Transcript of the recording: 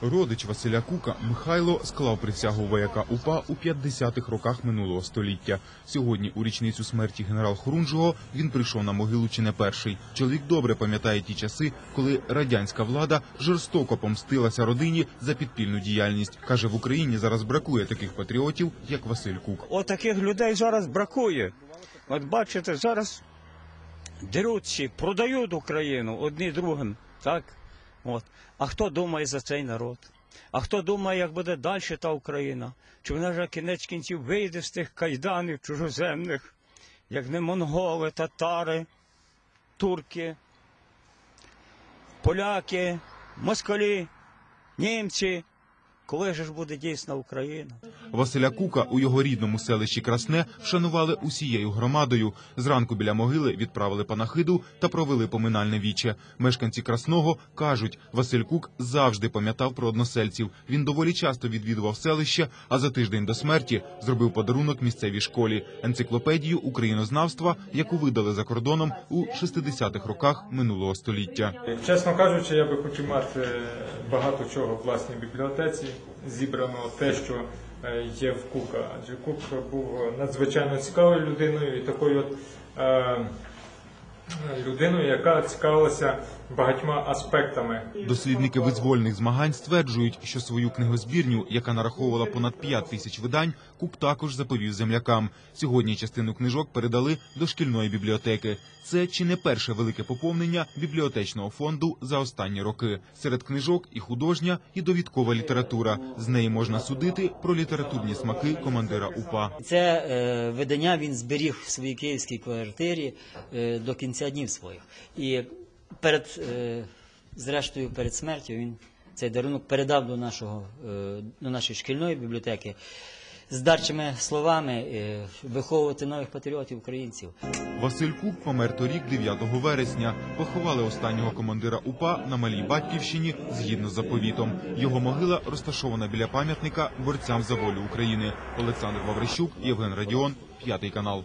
Родич Василя Кука Михайло склав присягу вояка УПА у 50-х роках минулого століття. Сьогодні, у річницю смерті генерал Хорунжого, він прийшов на могилу чи не перший. Чоловік добре пам'ятає ті часи, коли радянська влада жорстоко помстилася родині за підпільну діяльність. каже, в Україні зараз бракує таких патріотів, як Василь Кук. От таких людей зараз бракує. От бачите, зараз деруться, продають Україну одні другим, так? От. А хто думає за цей народ? А хто думає, як буде далі та Україна? Чи вона вже кінець кінців вийде з тих кайданів чужоземних, як не монголи, татари, турки, поляки, москалі, німці? Коли ж буде дійсна Україна? Василя Кука у його рідному селищі Красне вшанували усією громадою. Зранку біля могили відправили панахиду та провели поминальне віче. Мешканці Красного кажуть, Василь Кук завжди пам'ятав про односельців. Він доволі часто відвідував селище, а за тиждень до смерті зробив подарунок місцевій школі енциклопедію українознавства, яку видали за кордоном у 60-х роках минулого століття. Чесно кажучи, я би хотів мати багато чого в власній бібліотеці. Зібрано те, що е, є в Кука. Адже Кук був надзвичайно цікавою людиною і такою от, е, людиною, яка цікавилася багатьма аспектами Дослідники визвольних змагань стверджують, що свою книгозбірню, яка нараховувала понад 5 тисяч видань, Кук також заповів землякам. Сьогодні частину книжок передали до шкільної бібліотеки. Це чи не перше велике поповнення бібліотечного фонду за останні роки. Серед книжок і художня, і довідкова література. З неї можна судити про літературні смаки командира УПА. Це е, видання він зберіг в своїй київській квартирі е, до кінця днів своїх. І перед, е, зрештою, перед смертю він цей дарунок передав до, нашого, е, до нашої шкільної бібліотеки з дарчими словами е, виховувати нових патріотів українців. Василь Кук помер торік 9 вересня. Поховали останнього командира УПА на малій батьківщині згідно з заповітом. Його могила розташована біля пам'ятника борцям за волю України. Олександр Ваврищук, Євген Радіон, п'ятий канал.